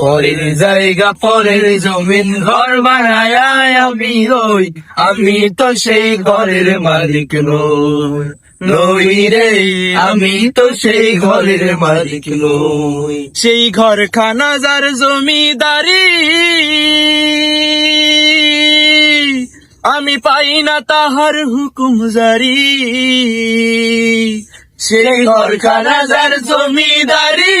পরের জায়গা, পরের জমিন ঘর বানায় আমি রই আমি তো সেই ঘরের মালিক নই। নই রে, আমি তো সেই ঘরের মালিক নই। সেই ঘর খানা যার জমিদারি, আমি পাই না তাহার হুকুম জারি। সেই ঘর খানা যার জমিদারি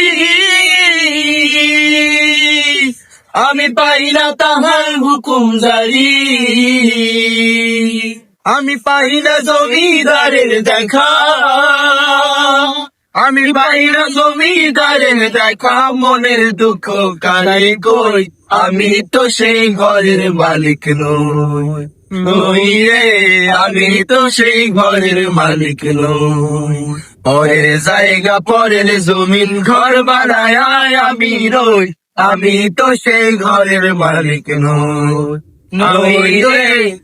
আমি পাই না তাহার হুকুম জারি। আমি পাই না জমিদারের দেখা। আমি পাই না জমিদারের দেখা। মনের দুঃখ কারাই কই? আমি তো সেই ঘরের মালিক নই। রে, আমি তো সেই ঘরের মালিক নই। পরের জায়গা, পরের জমিন ঘর বানায় আমি রই আমি তো সেই ঘরের মালিক নই।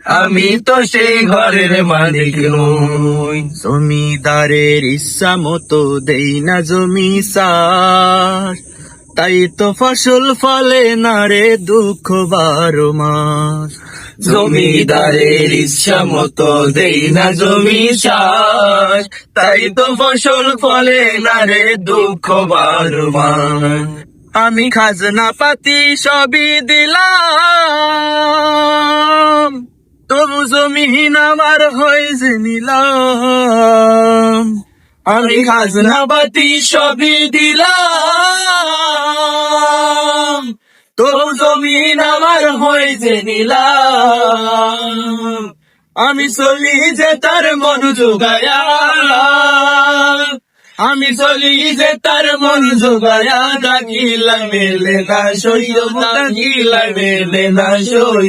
আমি তো সেই ঘরের মালিক নই। জমিদারের ইচ্ছা মতো দেই না জমি সার। তাই তো ফসল ফলে না রে দুঃখ বারো মাস। জমিদারের ইচ্ছা মতো দেই না জমি চাষ তাই তো ফসল ফলে না রে দুঃখ বারো মাস। আমি খাজনা পাতি সবই দিলাম। তবু জমিন আমার হয়েছে নিলাম। আমি খাজনা পাতি সবই দিলাম। তবু জমিন আমার হয়েছে নিলাম। আমি চলি যে তার মন আমি চলি যে তার মন যোগায়া ডাকিলা মেলে না সই ডাকিলা মেলে না সই।